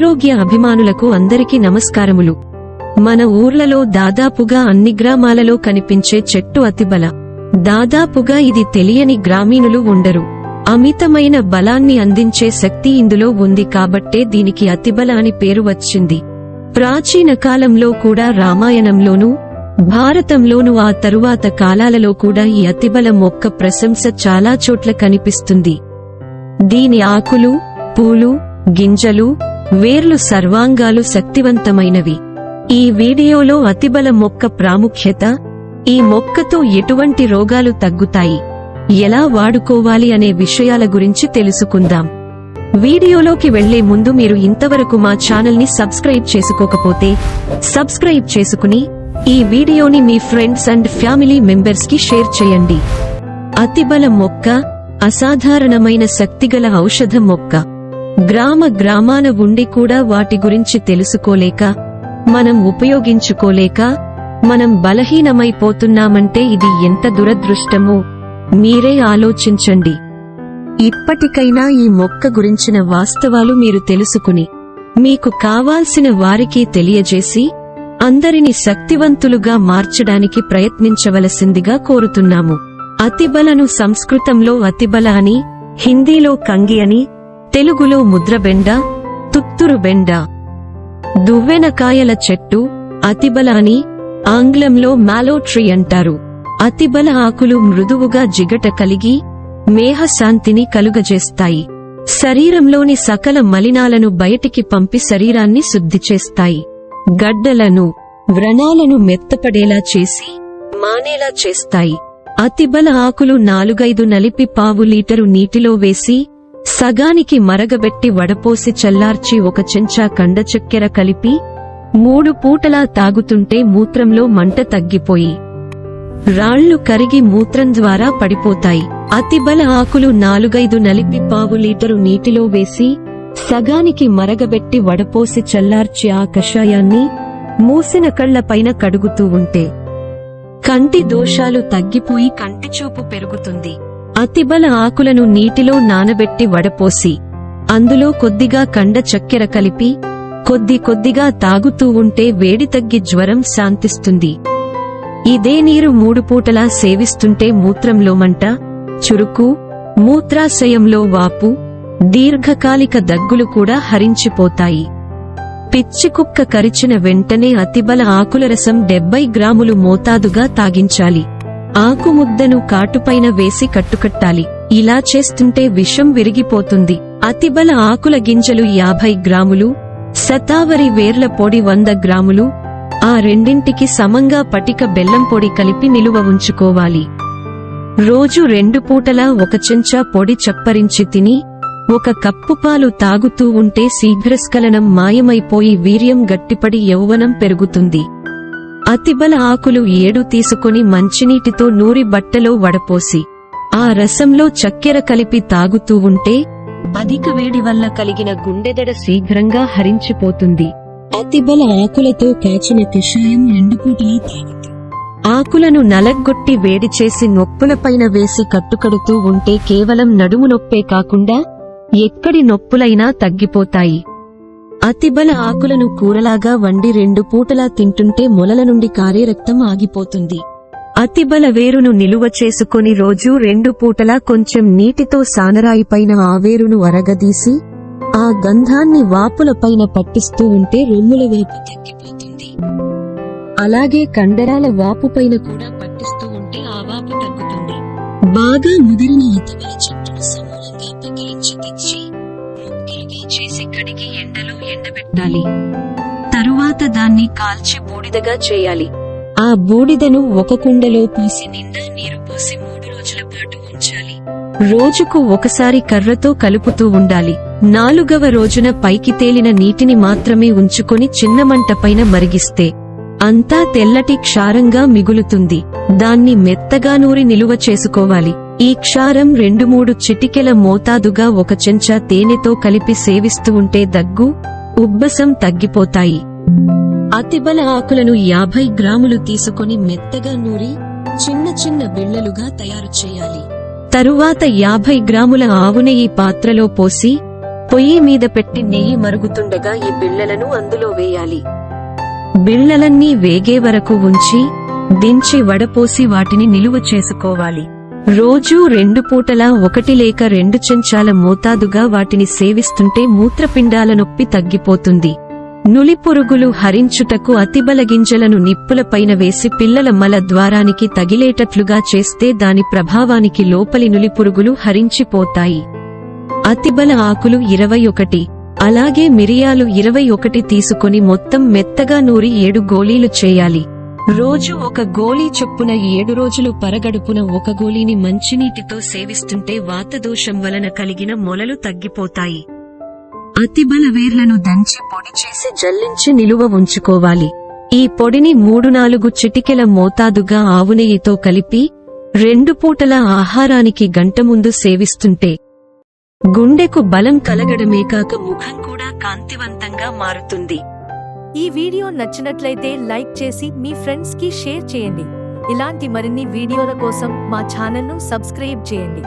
ఆరోగ్య అభిమానులకు అందరికీ నమస్కారములు. మన ఊర్లలో దాదాపుగా అన్ని గ్రామాలలో కనిపించే చెట్టు అతిబల దాదాపుగా ఇది తెలియని గ్రామీణులు ఉండరు. అమితమైన బలాన్ని అందించే శక్తి ఇందులో ఉంది కాబట్టే దీనికి అతిబల అని పేరు వచ్చింది. ప్రాచీన కాలంలో కూడా రామాయణంలోనూ భారతంలోనూ ఆ తరువాత కాలాలలో కూడా ఈ అతిబల మొక్క ప్రశంస చాలా చోట్ల కనిపిస్తుంది. దీని ఆకులు పూలు గింజలు వేర్లు సర్వాంగాలు శక్తివంతమైనవి. ఈ వీడియోలో అతిబల మొక్క ప్రాముఖ్యత ఈ మొక్కతో ఎటువంటి రోగాలు తగ్గుతాయి ఎలా వాడుకోవాలి అనే విషయాల గురించి తెలుసుకుందాం. వీడియోలోకి వెళ్ళే ముందు మీరు ఇంతవరకు మా ఛానల్ని సబ్స్క్రైబ్ చేసుకోకపోతే సబ్స్క్రైబ్ చేసుకుని ఈ వీడియోని మీ ఫ్రెండ్స్ అండ్ ఫ్యామిలీ మెంబర్స్కి షేర్ చేయండి. అతిబల మొక్క అసాధారణమైన శక్తిగల ఔషధ మొక్క. గ్రామ గ్రామాన ఉండి కూడా వాటి గురించి తెలుసుకోలేక మనం ఉపయోగించుకోలేక మనం బలహీనమైపోతున్నామంటే ఇది ఎంత దురదృష్టమో మీరే ఆలోచించండి. ఇప్పటికైనా ఈ మొక్క గురించిన వాస్తవాలు మీరు తెలుసుకుని మీకు కావాల్సిన వారికి తెలియజేసి అందరిని శక్తివంతులుగా మార్చడానికి ప్రయత్నించవలసిందిగా కోరుతున్నాము. అతిబలను సంస్కృతంలో అతిబల అని హిందీలో కంగి అని తెలుగులో ముద్రబెండ తుత్తురు బెండ. దువ్వెనకాయల చెట్టు అతిబల అని ఆంగ్లంలో మ్యాలోట్రీ అంటారు. అతిబల ఆకులు మృదువుగా జిగట కలిగి మేహశాంతిని కలుగజేస్తాయి. శరీరంలోని సకల మలినాలను బయటికి పంపి శరీరాన్ని శుద్ధి చేస్తాయి. గడ్డలను వ్రణాలను మెత్తపడేలా చేసి మానేలా చేస్తాయి. అతిబల ఆకులు నాలుగైదు నలిపి పావు లీటరు నీటిలో వేసి సగానికి మరగబెట్టి వడపోసి చల్లార్చి ఒక చెంచా కండ చక్కెర కలిపి మూడు పూటలా తాగుతుంటే మూత్రంలో మంట తగ్గిపోయి రాళ్ళు కరిగి మూత్రం ద్వారా పడిపోతాయి. అతిబల ఆకులు నాలుగైదు నలిపి పావు లీటరు నీటిలో వేసి సగానికి మరగబెట్టి వడపోసి చల్లార్చి ఆ కషాయాన్ని మూసిన కళ్ళపైన కడుగుతూ ఉంటే కంటి దోషాలు తగ్గిపోయి కంటి చూపు పెరుగుతుంది. అతిబల ఆకులను నీటిలో నానబెట్టి వడపోసి అందులో కొద్దిగా కండ చక్కెర కలిపి కొద్ది కొద్దిగా తాగుతూ ఉంటే వేడి తగ్గి జ్వరం శాంతిస్తుంది. ఇదే నీరు మూడు పూటలా సేవిస్తుంటే మూత్రంలో మంట చురుకు మూత్రాశయంలో వాపు దీర్ఘకాలిక దగ్గులు కూడా హరించిపోతాయి. పిచ్చి కుక్క కరిచిన వెంటనే అతిబల ఆకుల రసం డెబ్బై గ్రాములు మోతాదుగా తాగించాలి. ఆకుముద్దను కాటుపైన వేసి కట్టుకట్టాలి. ఇలా చేస్తుంటే విషం విరిగిపోతుంది. అతిబల ఆకుల గింజలు యాభై గ్రాములు శతావరి వేర్ల పొడి వంద గ్రాములు ఆ రెండింటికి సమంగా పటిక బెల్లం పొడి కలిపి నిలువ ఉంచుకోవాలి. రోజు రెండు పూటలా ఒక చెంచా పొడి చప్పరించి తిని ఒక కప్పు పాలు తాగుతూ ఉంటే శీఘ్రస్ఖలనం మాయమైపోయి వీర్యం గట్టిపడి యౌవనం పెరుగుతుంది. అతిబల ఆకులు ఏడు తీసుకుని మంచినీటితో నూరి బట్టలో వడపోసి ఆ రసంలో చక్కెర కలిపి తాగుతూ ఉంటే అధిక వేడి వల్ల కలిగిన గుండెదడ శీఘ్రంగా హరించిపోతుంది. అతిబల ఆకులతో కాచిన కషాయం ఎండుపూటలా తాగుతూ. ఆకులను నలగ్గొట్టి వేడి చేసి నొప్పులపైన వేసి కట్టుకడుతూ ఉంటే కేవలం నడుము నొప్పే కాకుండా ఎక్కడి నొప్పులైనా తగ్గిపోతాయి. అతిబల ఆకులను కూరలాగా వండి రెండు పూటలా తింటుంటే మొలల నుండి కారే రక్తం ఆగిపోతుంది. అతిబల వేరును నిలువ చేసుకొని రోజూ రెండు పూటలా కొంచెం నీటితో సానరాయి పైన ఆ వేరును అరగదీసి ఆ గంధాన్ని వాపులపైన పట్టిస్తూ ఉంటే రొమ్ముల వైపు తగ్గిపోతుంది. అలాగే కండరాల వాపు పైన కూడా పట్టిస్తూ ఉంటే ఆ వాపు తగ్గుతుంది. బాగా ముదిరిన అతవల కడిగి ఎండలో ఎండబెట్టాలి. తరువాత దాన్ని కాల్చి బూడిదగా చేయాలి. ఆ బూడిదను ఒక కుండలో పోసి నిండా నీరు పోసి మూడు రోజుల పాటు ఉంచాలి. రోజుకు ఒకసారి కర్రతో కలుపుతూ ఉండాలి. నాలుగవ రోజున పైకి తేలిన నీటిని మాత్రమే ఉంచుకొని చిన్న మంట పైన మరిగిస్తే అంతా తెల్లటి క్షారంగా మిగులుతుంది. దాన్ని మెత్తగా నూరి నిలువ చేసుకోవాలి. ఈ క్షారం రెండు మూడు చిటికెల మోతాదుగా ఒక చెంచా తేనెతో కలిపి సేవిస్తూ ఉంటే దగ్గు ఉబ్బసం తగ్గిపోతాయి. అతిబల ఆకులను యాభై గ్రాములు తీసుకొని మెత్తగా నూరి చిన్న చిన్న బిళ్ళలుగా తయారు చేయాలి. తరువాత యాభై గ్రాముల ఆవునెయ్యి పాత్రలో పోసి పొయ్యి మీద పెట్టి నెయ్యి మరుగుతుండగా ఈ బిళ్ళలను అందులో వేయాలి. బిళ్ళలన్నీ వేగే వరకు ఉంచి దించి వడపోసి వాటిని నిలువ చేసుకోవాలి. రోజూ రెండు పూటలా ఒకటి లేక రెండు చెంచాల మోతాదుగా వాటిని సేవిస్తుంటే మూత్రపిండాల నొప్పి తగ్గిపోతుంది. నులిపురుగులు హరించుటకు అతిబల గింజలను నిప్పులపైన వేసి పిల్లల మల ద్వారానికి తగిలేటట్లుగా చేస్తే దాని ప్రభావానికి లోపలి నులిపురుగులు హరించిపోతాయి. అతిబల ఆకులు ఇరవై ఒకటి. అలాగే మిరియాలు ఇరవై ఒకటి తీసుకొని మొత్తం మెత్తగా నూరి ఏడు గోళీలు చేయాలి. రోజు ఒక గోళీ చొప్పున ఏడు రోజులు పరగడుపున ఒక గోళీని మంచినీటితో సేవిస్తుంటే వాతదోషం వలన కలిగిన మొలలు తగ్గిపోతాయి. అతిబల వేర్లను దంచి పొడి చేసి జల్లించి నిలువ ఉంచుకోవాలి. ఈ పొడిని మూడు నాలుగు చిటికెల మోతాదుగా ఆవునెయ్యితో కలిపి రెండు పూటల ఆహారానికి గంట ముందు సేవిస్తుంటే గుండెకు బలం కలగడమే కాక ముఖం కూడా కాంతివంతంగా మారుతుంది. ఈ వీడియో నచ్చినట్లయితే లైక్ చేసి మీ ఫ్రెండ్స్కి షేర్ చేయండి. ఇలాంటి మరిన్ని వీడియోల కోసం మా ఛానల్ను సబ్స్క్రైబ్ చేయండి.